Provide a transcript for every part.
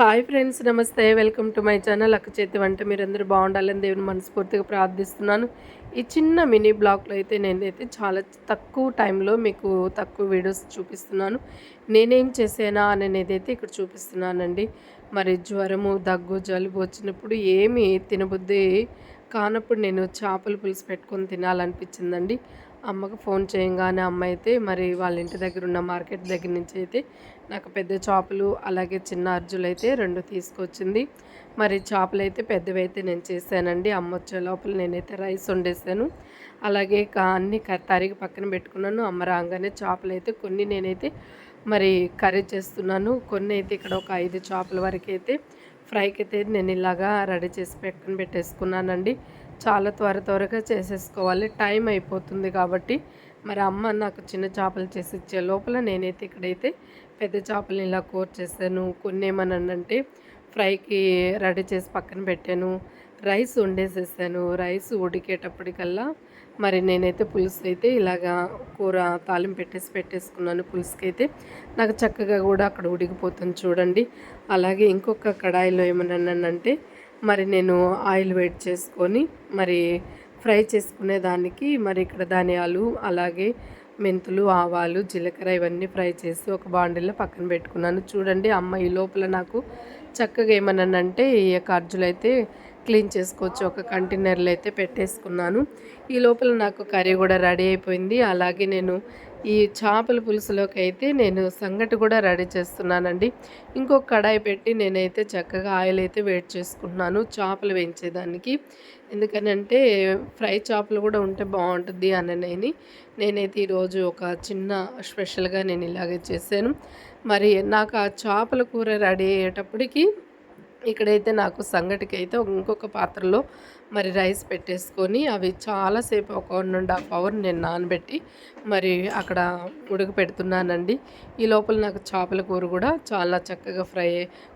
Hi friends namaste. Welcome to my channel అక్క చేతి వంట. మీరందరూ బాగుండాలని దేవుని మనస్ఫూర్తిగా ప్రార్థిస్తున్నాను. ఈ చిన్న మినీ బ్లాగ్లో అయితే నేనైతే చాలా తక్కువ టైంలో మీకు తక్కువ వీడియోస్ చూపిస్తున్నాను. నేనేం చేసానా అనేది అయితే ఇక్కడ చూపిస్తున్నానండి. మరి జ్వరము దగ్గు జలుబు వచ్చినప్పుడు ఏమి తినబుద్ధి కానప్పుడు నేను చేపల పులుసు పెట్టుకొని తినాలనిపించిందండి. అమ్మకు ఫోన్ చేయంగానే అమ్మ అయితే మరి వాళ్ళ ఇంటి దగ్గర ఉన్న మార్కెట్ దగ్గర నుంచి అయితే నాకు పెద్ద చేపలు అలాగే చిన్న అర్జులు అయితే రెండు తీసుకొచ్చింది. మరి చేపలు అయితే పెద్దవి అయితే నేను చేశానండి. అమ్మ వచ్చే లోపల నేనైతే రైస్ వండేసాను అలాగే అన్ని తరిగి పక్కన పెట్టుకున్నాను. అమ్మ రాగానే చేపలు అయితే కొన్ని నేనైతే మరి కర్రీ చేస్తున్నాను. కొన్ని అయితే ఇక్కడ ఒక ఐదు చేపల వరకు అయితే ఫ్రైకి అయితే నేను ఇలాగా రెడీ చేసి పెట్టుకుని పెట్టేసుకున్నానండి. చాలా త్వర త్వరగా చేసేసుకోవాలి. టైం అయిపోతుంది కాబట్టి మరి అమ్మ నాకు చిన్న చేపలు చేసి ఇచ్చే లోపల నేనైతే ఇక్కడైతే పెద్ద చేపలు ఇలా కోర్ చేశాను కొన్ని ఏమనంటే ఫ్రైకి రెడీ చేసి పక్కన పెట్టాను. రైస్ వండేసేసాను. రైస్ ఉడికేటప్పటికల్లా మరి నేనైతే పులుసు అయితే ఇలాగా కూర తాలింపు పెట్టేసి పెట్టేసుకున్నాను పులుసుకి అయితే నాకు చక్కగా కూడా అక్కడ ఉడికిపోతుంది చూడండి. అలాగే ఇంకొక కడాయిలో ఏమన్నానంటే మరి నేను ఆయిల్ వెయిట్ చేసుకొని మరి ఫ్రై చేసుకునే దానికి మరి ఇక్కడ ధనియాలు అలాగే మెంతులు ఆవాలు జీలకర్ర ఇవన్నీ ఫ్రై చేసి ఒక బాండిల్లో పక్కన పెట్టుకున్నాను. చూడండి అమ్మ ఈ లోపల నాకు చక్కగా ఏమన్నానంటే ఈ యొక్క అయితే క్లీన్ చేసుకోవచ్చు. ఒక కంటైనర్లో అయితే పెట్టేసుకున్నాను. ఈ లోపల నాకు కర్రీ కూడా రెడీ అయిపోయింది. అలాగే నేను ఈ చేపల పులుసులోకి అయితే నేను సంగటి కూడా రెడీ చేస్తున్నానండి. ఇంకొక కడాయి పెట్టి నేనైతే చక్కగా ఆయిల్ అయితే వేడి చేసుకుంటున్నాను చేపలు వేయించేదానికి. ఎందుకనంటే ఫ్రై చేపలు కూడా ఉంటే బాగుంటుంది అని నేనైతే ఈరోజు ఒక చిన్న స్పెషల్గా నేను ఇలాగే చేశాను. మరి నాకు ఆ చేపల కూర రెడీ అయ్యేటప్పటికి ఇక్కడైతే నాకు సంగటికి అయితే ఇంకొక పాత్రలో మరి రైస్ పెట్టేసుకొని అవి చాలాసేపు ఒక వన్ అండ్ హాఫ్ అవర్ నేను నానబెట్టి మరి అక్కడ ఉడక పెడుతున్నానండి. ఈ లోపల నాకు చేపల కూర కూడా చాలా చక్కగా ఫ్రై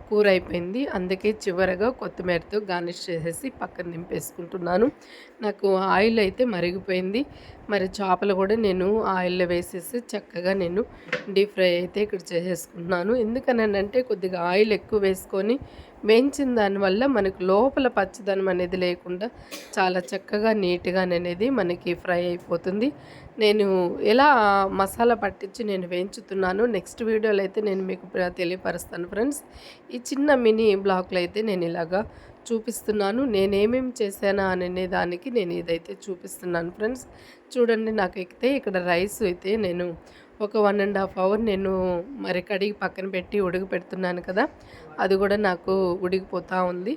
కూర అయిపోయింది. అందుకే చివరగా కొత్తిమీరతో గార్నిష్ చేసేసి పక్కన నింపేసుకుంటున్నాను నాకు ఆయిల్ అయితే మరిగిపోయింది. మరి చేపలు కూడా నేను ఆయిల్లో వేసేసి చక్కగా నేను డీప్ ఫ్రై అయితే ఇక్కడ చేసేసుకుంటున్నాను. ఎందుకనంటే కొద్దిగా ఆయిల్ ఎక్కువ వేసుకొని వేయించిన దానివల్ల మనకు లోపల పచ్చదనం అనేది లేకుండా చాలా చక్కగా నీట్గా అనేది మనకి ఫ్రై అయిపోతుంది. నేను ఎలా మసాలా పట్టించి నేను వేయించుతున్నాను నెక్స్ట్ వీడియోలో అయితే నేను మీకు తెలియపరుస్తాను ఫ్రెండ్స్. ఈ చిన్న మినీ బ్లాక్లో అయితే నేను ఇలాగా చూపిస్తున్నాను. నేనేమేమి చేశానా అనే దానికి నేను ఇదైతే చూపిస్తున్నాను ఫ్రెండ్స్. చూడండి నాకు ఎక్కితే ఇక్కడ రైస్ అయితే నేను ఒక వన్ అండ్ హాఫ్ అవర్ నేను మరి కడిగి పక్కన పెట్టి ఉడికి పెడుతున్నాను కదా అది కూడా నాకు ఉడికిపోతూ ఉంది.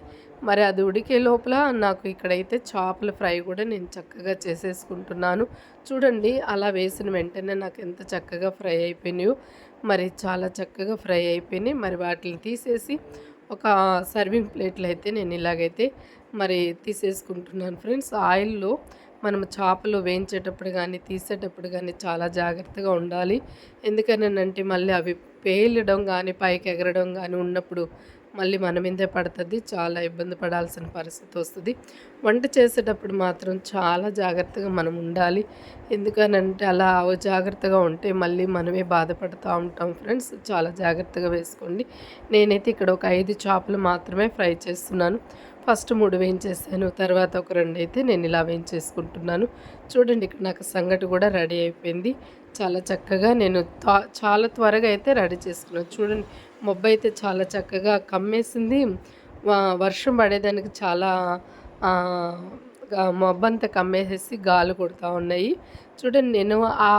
మరి అది ఉడికే లోపల నాకు ఇక్కడైతే చేపల ఫ్రై కూడా నేను చక్కగా చేసేసుకుంటున్నాను. చూడండి అలా వేసిన వెంటనే నాకు ఎంత చక్కగా ఫ్రై అయిపోయినాయో మరి చాలా చక్కగా ఫ్రై అయిపోయినాయి. మరి వాటిని తీసేసి ఒక సర్వింగ్ ప్లేట్లు అయితే నేను ఇలాగైతే మరి తీసేసుకుంటున్నాను ఫ్రెండ్స్. ఆయిల్లో మనం చేపలు వేయించేటప్పుడు కానీ తీసేటప్పుడు కానీ చాలా జాగ్రత్తగా ఉండాలి. ఎందుకనంటే మళ్ళీ అవి పేలడం కానీ పైకి ఎగరడం కానీ ఉన్నప్పుడు మళ్ళీ మన మీదే పడుతుంది. చాలా ఇబ్బంది పడాల్సిన పరిస్థితి వస్తుంది. వంట చేసేటప్పుడు మాత్రం చాలా జాగ్రత్తగా మనం ఉండాలి. ఎందుకనంటే అలా జాగ్రత్తగా ఉంటే మళ్ళీ మనమే బాధపడుతూ ఉంటాం ఫ్రెండ్స్. చాలా జాగ్రత్తగా వేసుకోండి. నేనైతే ఇక్కడ ఒక ఐదు చేపలు మాత్రమే ఫ్రై చేస్తున్నాను. ఫస్ట్ మూడు వేయించేసాను. తర్వాత ఒక రెండు అయితే నేను ఇలా వేయించేసుకుంటున్నాను. చూడండి ఇక్కడ నాకు సంగటి కూడా రెడీ అయిపోయింది. చాలా చక్కగా నేను చాలా త్వరగా అయితే రెడీ చేసుకున్నాను. చూడండి మొబ్బు అయితే చాలా చక్కగా కమ్మేసింది. వర్షం పడేదానికి చాలా మొబ్బంతా కమ్మేసేసి గాలు కొడుతూ ఉన్నాయి. చూడండి నేను ఆ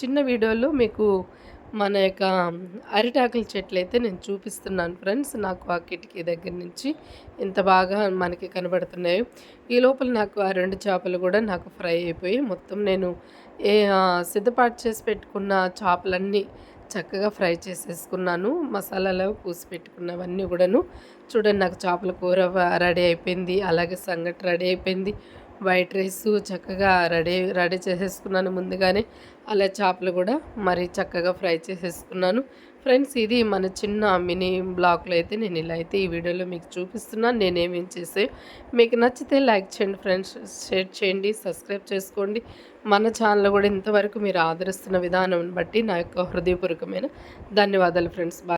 చిన్న వీడియోలో మీకు మన యొక్క అరిటాకుల చెట్లు అయితే నేను చూపిస్తున్నాను ఫ్రెండ్స్. నాకు ఆ కిటికీ దగ్గర నుంచి ఇంత బాగా మనకి కనబడుతున్నాయి. ఈ లోపల నాకు ఆ రెండు చేపలు కూడా నాకు ఫ్రై అయిపోయి మొత్తం నేను ఏ సిద్ధపాటు చేసి పెట్టుకున్న చేపలన్నీ చక్కగా ఫ్రై చేసేసుకున్నాను. మసాలాలో పూసి పెట్టుకున్నవన్నీ కూడాను. చూడండి నాకు చేపల కూర రెడీ అయిపోయింది. అలాగే సంగటి రెడీ అయిపోయింది. వైట్ రైస్ చక్కగా రెడీ రెడీ చేసేసుకున్నాను ముందుగానే. అలా చేపలు కూడా మరి చక్కగా ఫ్రై చేసేసుకున్నాను. ఫ్రెండ్స్ ఇది మన చిన్న మినీ బ్లాక్లో అయితే నేను ఇలా అయితే ఈ వీడియోలో మీకు చూపిస్తున్నాను. నేనేమేం చేసే మీకు నచ్చితే లైక్ చేయండి ఫ్రెండ్స్ షేర్ చేయండి సబ్స్క్రైబ్ చేసుకోండి. మన ఛానల్ కూడా ఇంతవరకు మీరు ఆదరిస్తున్న విధానం బట్టి నా యొక్క హృదయపూర్వకమైన ధన్యవాదాలు ఫ్రెండ్స్.